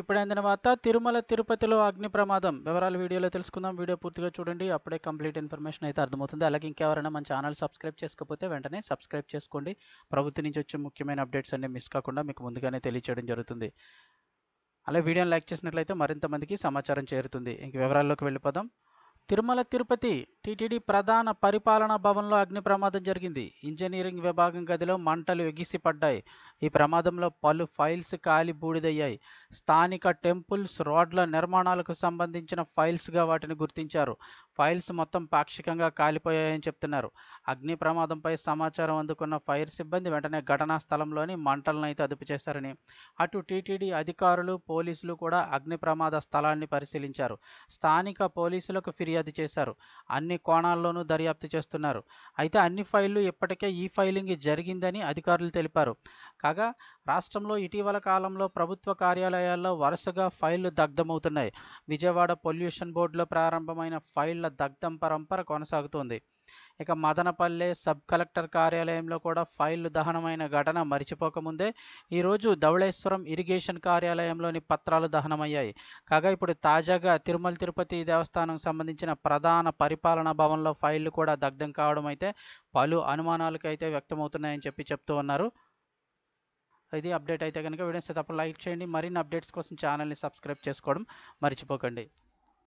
ఇప్పుడు అందిన వార్త తిరుమల తిరుపతిలో అగ్ని ప్రమాదం. వివరాలు వీడియోలో తెలుసుకుందాం. వీడియో పూర్తిగా చూడండి. అప్పుడే కంప్లీట్ ఇన్ఫర్మేషన్ అయితే అర్థమవుతుంది. అలాగే ఇంకెవరైనా మన ఛానల్ సబ్స్క్రైబ్ చేసుకోకపోతే వెంటనే సబ్స్క్రైబ్ చేసుకోండి. ప్రభుత్వం నుంచి వచ్చే ముఖ్యమైన అప్డేట్స్ అన్ని మిస్ కాకుండా మీకు ముందుగానే తెలియచేయడం జరుగుతుంది. అలాగే వీడియోని లైక్ చేసినట్లయితే మరింత మందికి సమాచారం చేరుతుంది. ఇంక వివరాల్లోకి వెళ్ళిపోదాం. తిరుమల తిరుపతి టీటీడీ ప్రధాన పరిపాలనా భవన్లో అగ్ని ప్రమాదం జరిగింది. ఇంజనీరింగ్ విభాగం గదిలో మంటలు ఎగిసిపడ్డాయి. ఈ ప్రమాదంలో పలు ఫైల్స్ కాలి బూడిదయ్యాయి. స్థానిక టెంపుల్స్ రోడ్ల నిర్మాణాలకు సంబంధించిన ఫైల్స్గా వాటిని గుర్తించారు. ఫైల్స్ మొత్తం పాక్షికంగా కాలిపోయాయని చెప్తున్నారు. అగ్ని ప్రమాదంపై సమాచారం అందుకున్న ఫైర్ సిబ్బంది వెంటనే ఘటనా స్థలంలోని మంటలను అయితే అదుపు చేశారని. అటు టీటీడీ అధికారులు పోలీసులు కూడా అగ్ని ప్రమాద స్థలాన్ని పరిశీలించారు. స్థానిక పోలీసులకు ఫిర్యాదు చేశారు. అన్ని కోణాల్లోనూ దర్యాప్తు చేస్తున్నారు. అయితే అన్ని ఫైళ్ళు ఇప్పటికే ఈ ఫైలింగ్ జరిగిందని అధికారులు తెలిపారు. కాగా రాష్ట్రంలో ఇటీవల కాలంలో ప్రభుత్వ కార్యాలయాల్లో వరుసగా ఫైళ్ళు దగ్ధమవుతున్నాయి. విజయవాడ పొల్యూషన్ బోర్డులో ప్రారంభమైన ఫైళ్ళ దగ్ధం పరంపర కొనసాగుతోంది. ఇక మదనపల్లె సబ్ కలెక్టర్ కార్యాలయంలో కూడా ఫైళ్ళు దహనమైన ఘటన మరిచిపోకముందే ఈరోజు ధవళేశ్వరం ఇరిగేషన్ కార్యాలయంలోని పత్రాలు దహనమయ్యాయి. కాగా ఇప్పుడు తాజాగా తిరుమల తిరుపతి దేవస్థానం సంబంధించిన ప్రధాన పరిపాలనా భవన్లో ఫైళ్ళు కూడా దగ్ధం కావడం అయితే పలు అనుమానాలకు అయితే వ్యక్తమవుతున్నాయని చెప్పి చెప్తూ ఉన్నారు. ఇది అప్డేట్ అయితే కనుక వీడియోస్ తప్ప లైక్ చేయండి. మరిన్ని అప్డేట్స్ కోసం ఛానల్ని సబ్స్క్రైబ్ చేసుకోవడం మర్చిపోకండి.